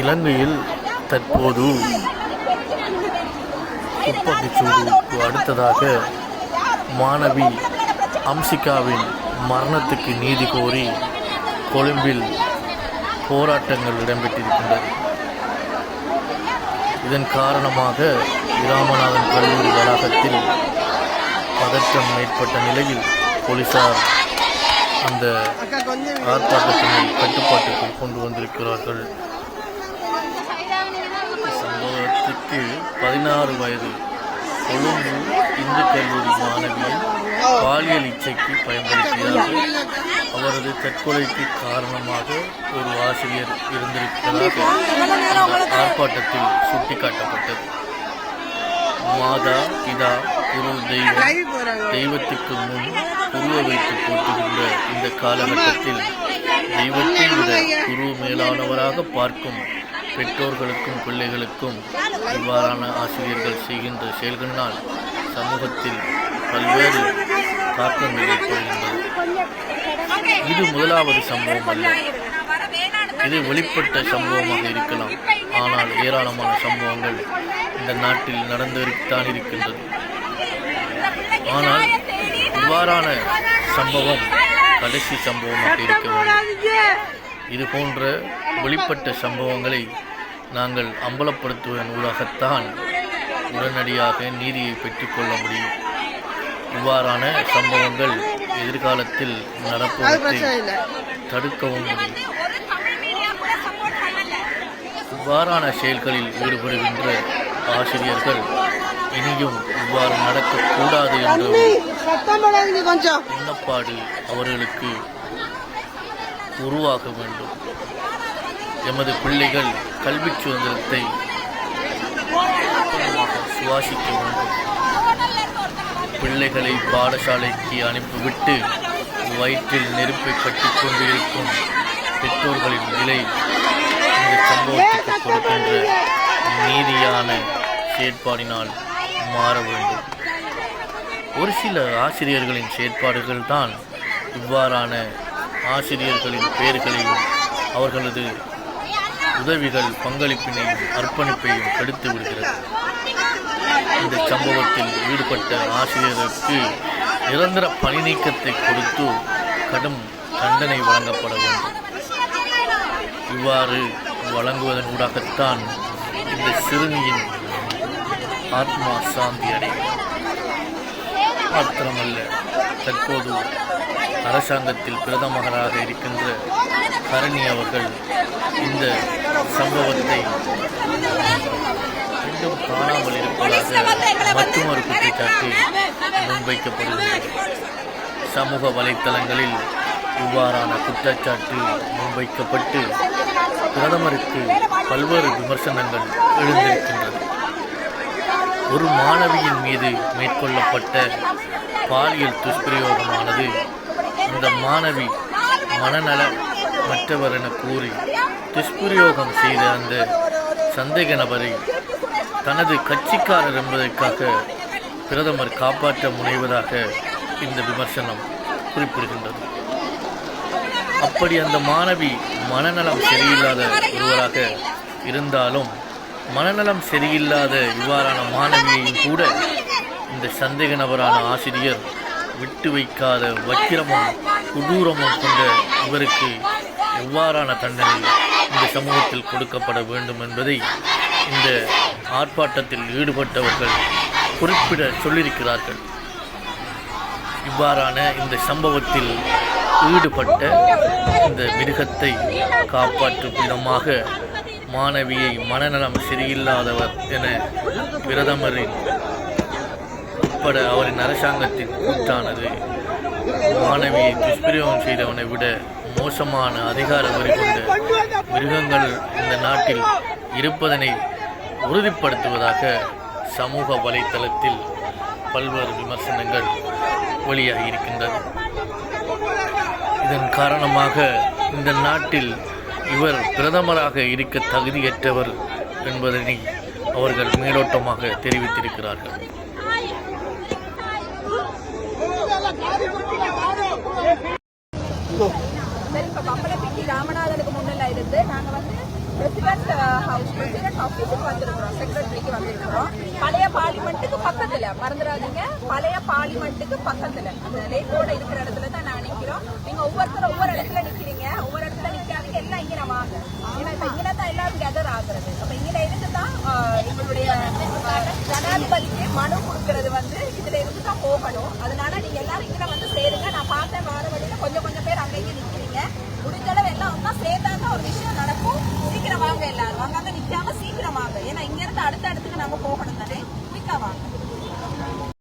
இலங்கையில் தற்போது துப்பாக்கிச்சூடுக்கு அடுத்ததாக மாணவி அம்சிகாவின் மரணத்துக்கு நீதி கோரி கொழும்பில் போராட்டங்கள் இடம்பெற்றிருக்கின்றது இதன் காரணமாக இராமநாதன் கல்லூரி வளாகத்தில் பதற்றம் ஏற்பட்ட நிலையில் போலீசார் அந்த ஆர்ப்பாட்டத்தினை கட்டுப்பாட்டுக்குள் கொண்டு வந்திருக்கிறார்கள். சம்பவத்துக்கு பதினாறு வயது கொழும்பு இந்து கல்லூரி மாணவியை பாலியல் இச்சைக்கு பயன்படுத்தியதாக அவரது தற்கொலைக்கு காரணமாக ஒரு ஆசிரியர் இருந்திருப்பதாக ஆர்ப்பாட்டத்தில் சுட்டிக்காட்டப்பட்டது. மாதா பிதா குரு தெய்வம் தெய்வத்துக்கு முன் குருவ வைத்து போட்டுகின்ற இந்த காலகட்டத்தில் தெய்வத்தை விட குரு மேலானவராக பார்க்கும் பெற்றோர்களுக்கும் பிள்ளைகளுக்கும் இவ்வாறான ஆசிரியர்கள் செய்கின்ற செயல்களினால் சமூகத்தில் பல்வேறு தாக்கங்கள் ஏற்படுகின்றது. இது முதலாவது சம்பவம் அல்ல இது வெளிப்பட்ட சம்பவமாக இருக்கலாம். ஆனால் ஏராளமான சம்பவங்கள் இந்த நாட்டில் நடந்துதான் இருக்கின்றது. ஆனால் இவ்வாறான சம்பவம் கடைசி சம்பவமாக இருக்க வேண்டும். இது போன்ற வெளிப்பட்ட சம்பவங்களை நாங்கள் அம்பலப்படுத்துவதன் ஊடாகத்தான் உடனடியாக நீதியை பெற்றுக்கொள்ள முடியும். இவ்வாறான சம்பவங்கள் எதிர்காலத்தில் நடப்பதை தடுக்கவும் முடியும். இவ்வாறான செயல்களில் ஈடுபடுகின்ற ஆசிரியர்கள் இனியும் இவ்வாறு நடக்கக்கூடாது என்ற எண்ணப்பாடு அவர்களுக்கு உருவாக வேண்டும். எமது பிள்ளைகள் கல்வி சுதந்திரத்தை சுவாசிக்க வேண்டும். பிள்ளைகளை பாடசாலைக்கு அனுப்பிவிட்டு வயிற்றில் நெருப்பை கட்டிக் கொண்டு இருக்கும் பெற்றோர்களின் நிலை இந்த சம்பவத்துக்கு கொடுக்கின்ற நீதியான செயற்பாடினால் மாற வேண்டும். ஒரு சில ஆசிரியர்களின் செயற்பாடுகள் தான் இவ்வாறான ஆசிரியர்களின் பெயர்களையும் அவர்களது உதவிகள் பங்களிப்பினையும் அர்ப்பணிப்பையும் கெடுத்து விடுகிறது. இந்த சம்பவத்தில் ஈடுபட்ட ஆசிரியருக்கு நிரந்தர பணி நீக்கத்தை கொடுத்து கடும் தண்டனை வழங்கப்பட வேண்டும். இவ்வாறு வழங்குவதன் ஊடாகத்தான் இந்த சிறுமியின் ஆத்மா சாந்தி அடையும் மாத்திரமல்ல தற்போது அரசாங்கத்தில் பிரதமராக இருக்கின்ற கரணி அவர்கள் இந்த சம்பவத்தை மீண்டும் காணாமல் இருப்பதாக மற்றொரு குற்றச்சாட்டு முன்வைக்கப்படுகிறது. சமூக வலைத்தளங்களில் இவ்வாறான குற்றச்சாட்டு முன்வைக்கப்பட்டு பிரதமருக்கு பல்வேறு விமர்சனங்கள் எழுந்திருக்கின்றது ஒரு மாணவியின் மீது மேற்கொள்ளப்பட்ட பாலியல் துஷ்பிரயோகமானது இந்த மாணவி மனநல மற்றவர் என கூறி துஷ்பிரயோகம் செய்த அந்த சந்தேக நபரை தனது கட்சிக்காரர் என்பதற்காக பிரதமர் காப்பாற்ற முனைவதாக இந்த விமர்சனம் குறிப்பிடுகின்றது. அப்படி அந்த மாணவி மனநலம் சரியில்லாத ஒருவராக இருந்தாலும் மனநலம் சரியில்லாத இவ்வாறான மாணவியையும் கூட இந்த சந்தேக நபரான ஆசிரியர் விட்டு வைக்காத வக்கிரமும் கொடூரமும் கொண்ட இவருக்கு எவ்வாறான தண்டனை இந்த சமூகத்தில் கொடுக்கப்பட வேண்டும் என்பதை இந்த ஆர்ப்பாட்டத்தில் ஈடுபட்டவர்கள் குறிப்பிட சொல்லியிருக்கிறார்கள். இவ்வாறான இந்த சம்பவத்தில் ஈடுபட்ட இந்த மிருகத்தை காப்பாற்றும் விதமாக மாணவியை மனநலம் சரியில்லாதவர் என பிரதமரின் உட்பட அவரின் அரசாங்கத்தின் கூற்றானது மாணவியை துஷ்பிரயோகம் செய்தவனை விட மோசமான அதிகார வரி கொண்ட மிருகங்கள் இந்த நாட்டில் இருப்பதனை உறுதிப்படுத்துவதாக சமூக வலைத்தளத்தில் பல்வேறு விமர்சனங்கள் வெளியாகி இருக்கின்றது இதன் காரணமாக இந்த நாட்டில் இவர் பிரதமராக இருக்க தகுதியற்றவர் என்பதனை அவர்கள் மேலோட்டமாக தெரிவித்திருக்கிறார்கள் சரி இப்போ பம்பளப்பிட்டி ராமநாதனுக்கு முன்னில் இருந்து நாங்கள் வந்து பிரசிடென்ட் ஹவுஸ் பிரசிடென்ட் ஆபீஸுக்கு வந்திருக்கிறோம் செக்ரட்டரிக்கு வந்திருக்கிறோம் பழைய பார்லிமெண்ட்டுக்கு பக்கத்தில் மறந்துடாதீங்க பழைய பார்லிமெண்ட்டுக்கு பக்கத்தில் அந்த லேக்கோட இருக்கிற இடத்துல தான் நான் நிக்கிறோம் நீங்க ஒவ்வொருத்தரும் ஒவ்வொரு இடத்துல நிற்கிறீங்க ஒவ்வொரு இடத்துல நிற்காதீங்க எல்லாம் இங்க வாங்க ஏன்னா இப்போ இங்கே தான் எல்லாரும் கெதர் ஆகுறது அப்போ இங்கே இருந்து தான் எங்களுடைய ஜனாதிபதிக்கு மனு கொடுக்கறது வந்து இதுல இருந்து தான் போகணும். அதனால நீங்க எல்லாரும் இங்க வந்து சேருங்க. நான் பார்த்தேன் வார வழியில கொஞ்சம் கொஞ்சம் பேர் அங்கேயே நிற்கிறீங்க முடிஞ்சளவு முடிஞ்ச அளவு எல்லாம் ஒன்னா சேர்ந்தாங்க ஒரு விஷயம் நடக்கும். சீக்கிரம் வாங்க எல்லாரும். அங்கங்க நிக்காம சீக்கிரம் வாங்க. ஏன்னா இங்க இருந்து அடுத்த இடத்துக்கு நாங்க போகணும்.